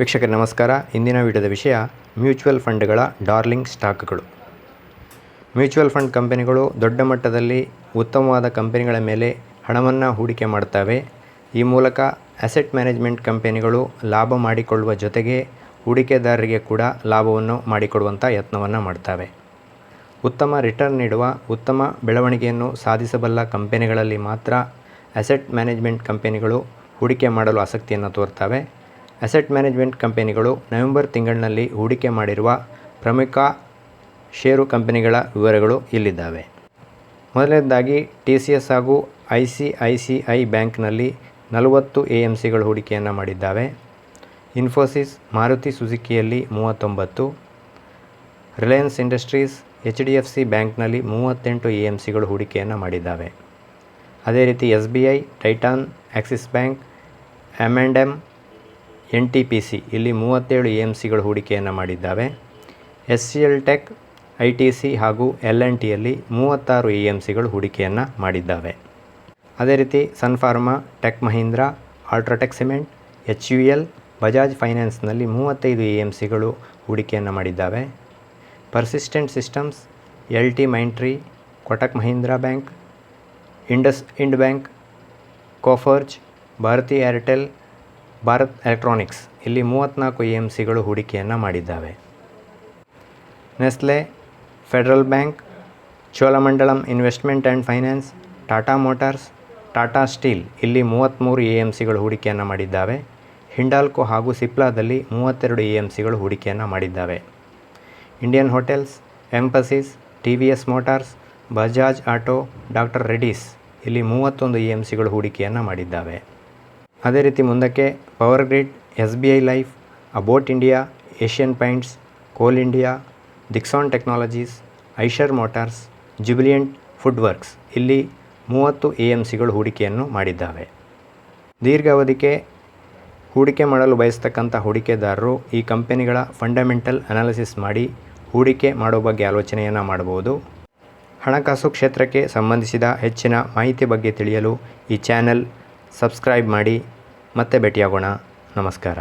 ವೀಕ್ಷಕರೇ, ನಮಸ್ಕಾರ. ಇಂದಿನ ವಿಡಿಯೋದ ವಿಷಯ ಮ್ಯೂಚುವಲ್ ಫಂಡ್ಗಳ ಡಾರ್ಲಿಂಗ್ ಸ್ಟಾಕ್ಗಳು. ಮ್ಯೂಚುವಲ್ ಫಂಡ್ ಕಂಪನಿಗಳು ದೊಡ್ಡ ಮಟ್ಟದಲ್ಲಿ ಉತ್ತಮವಾದ ಕಂಪನಿಗಳ ಮೇಲೆ ಹಣವನ್ನು ಹೂಡಿಕೆ ಮಾಡ್ತವೆ. ಈ ಮೂಲಕ ಅಸೆಟ್ ಮ್ಯಾನೇಜ್ಮೆಂಟ್ ಕಂಪನಿಗಳು ಲಾಭ ಮಾಡಿಕೊಳ್ಳುವ ಜೊತೆಗೆ ಹೂಡಿಕೆದಾರರಿಗೆ ಕೂಡ ಲಾಭವನ್ನು ಮಾಡಿಕೊಡುವಂಥ ಯತ್ನವನ್ನು ಮಾಡ್ತವೆ. ಉತ್ತಮ ರಿಟರ್ನ್ ನೀಡುವ, ಉತ್ತಮ ಬೆಳವಣಿಗೆಯನ್ನು ಸಾಧಿಸಬಲ್ಲ ಕಂಪನಿಗಳಲ್ಲಿ ಮಾತ್ರ ಅಸೆಟ್ ಮ್ಯಾನೇಜ್ಮೆಂಟ್ ಕಂಪನಿಗಳು ಹೂಡಿಕೆ ಮಾಡಲು ಆಸಕ್ತಿಯನ್ನು ತೋರ್ತವೆ. ಅಸೆಟ್ ಮ್ಯಾನೇಜ್ಮೆಂಟ್ ಕಂಪನಿಗಳು ನವೆಂಬರ್ ತಿಂಗಳಿನಲ್ಲಿ ಹೂಡಿಕೆ ಮಾಡಿರುವ ಪ್ರಮುಖ ಷೇರು ಕಂಪನಿಗಳ ವಿವರಗಳು ಇಲ್ಲಿದ್ದಾವೆ. ಮೊದಲನೇದಾಗಿ, ಟಿ ಸಿ ಎಸ್ ಹಾಗೂ I C I C I ಬ್ಯಾಂಕ್ನಲ್ಲಿ ನಲವತ್ತು ಎ ಎಂ ಸಿಗಳು ಹೂಡಿಕೆಯನ್ನು ಮಾಡಿದ್ದಾವೆ. ಇನ್ಫೋಸಿಸ್, ಮಾರುತಿ ಸುಜುಕಿಯಲ್ಲಿ ಮೂವತ್ತೊಂಬತ್ತು. Reliance Industries, H D F C ಬ್ಯಾಂಕ್ನಲ್ಲಿ ಮೂವತ್ತೆಂಟು ಎ ಎಂ ಸಿಗಳು ಹೂಡಿಕೆಯನ್ನು ಮಾಡಿದ್ದಾವೆ. ಅದೇ ರೀತಿ, S B I, Titan, Axis bank, M and M N T P C ಇಲ್ಲಿ ಮೂವತ್ತೇಳು ಎ ಎಂ ಸಿಗಳು ಹೂಡಿಕೆಯನ್ನು ಮಾಡಿದ್ದಾವೆ. S C L tech, I T C ಹಾಗೂ ಎಲ್ ಎನ್ ಟಿಯಲ್ಲಿ ಮೂವತ್ತಾರು ಎ ಎಂ ಸಿಗಳು ಹೂಡಿಕೆಯನ್ನು ಮಾಡಿದ್ದಾವೆ. ಅದೇ ರೀತಿ Sun Pharma tech Mahindra UltraTech cement, H U L, Bajaj ಫೈನಾನ್ಸ್ನಲ್ಲಿ ಮೂವತ್ತೈದು ಎ ಎಂ ಸಿಗಳು ಹೂಡಿಕೆಯನ್ನು ಮಾಡಿದ್ದಾವೆ. Persistent systems, L T Mindtree, Kotak Mahindra bank, IndusInd bank, Coforge, Bharti Airtel Bharat electronics ಇಲ್ಲಿ ಮೂವತ್ತ್ನಾಲ್ಕು ಎ ಎಂ ಸಿಗಳು ಹೂಡಿಕೆಯನ್ನು ಮಾಡಿದ್ದಾವೆ. Nestle, federal bank, Cholamandalam investment and finance, Tata motors, Tata steel ಇಲ್ಲಿ ಮೂವತ್ತ್ಮೂರು A M ಸಿಗಳು ಹೂಡಿಕೆಯನ್ನು ಮಾಡಿದ್ದಾವೆ. ಹಿಂಡಾಲ್ಕೋ ಹಾಗೂ ಸಿಪ್ಲಾದಲ್ಲಿ ಮೂವತ್ತೆರಡು ಎ ಎಂ ಸಿಗಳು ಹೂಡಿಕೆಯನ್ನು ಮಾಡಿದ್ದಾವೆ. Indian hotels, Mphasis, T V S motors, Bajaj auto, doctor Reddy's ಇಲ್ಲಿ ಮೂವತ್ತೊಂದು ಎ ಎಂ ಸಿಗಳು ಹೂಡಿಕೆಯನ್ನು ಮಾಡಿದ್ದಾವೆ. ಅದೇ ರೀತಿ ಮುಂದಕ್ಕೆ power grid, S B I life, Abbott India, Asian paints, coal India, Dixon technologies, Eicher motors Jubilant food works ಇಲ್ಲಿ ಮೂವತ್ತು ಎ ಎಂ ಸಿಗಳು ಹೂಡಿಕೆಯನ್ನು ಮಾಡಿದ್ದಾವೆ. ದೀರ್ಘಾವಧಿಗೆ ಹೂಡಿಕೆ ಮಾಡಲು ಬಯಸ್ತಕ್ಕಂಥ ಹೂಡಿಕೆದಾರರು ಈ ಕಂಪನಿಗಳ ಫಂಡಮೆಂಟಲ್ ಅನಾಲಿಸಿಸ್ ಮಾಡಿ ಹೂಡಿಕೆ ಮಾಡೋ ಬಗ್ಗೆ ಆಲೋಚನೆಯನ್ನು ಮಾಡಬಹುದು. ಹಣಕಾಸು ಕ್ಷೇತ್ರಕ್ಕೆ ಸಂಬಂಧಿಸಿದ ಹೆಚ್ಚಿನ ಮಾಹಿತಿ ಬಗ್ಗೆ ತಿಳಿಯಲು ಈ ಚಾನೆಲ್ ಸಬ್ಸ್ಕ್ರೈಬ್ ಮಾಡಿ ಮತ್ತೆ ಭೇಟಿಯಾಗೋಣ. ನಮಸ್ಕಾರ.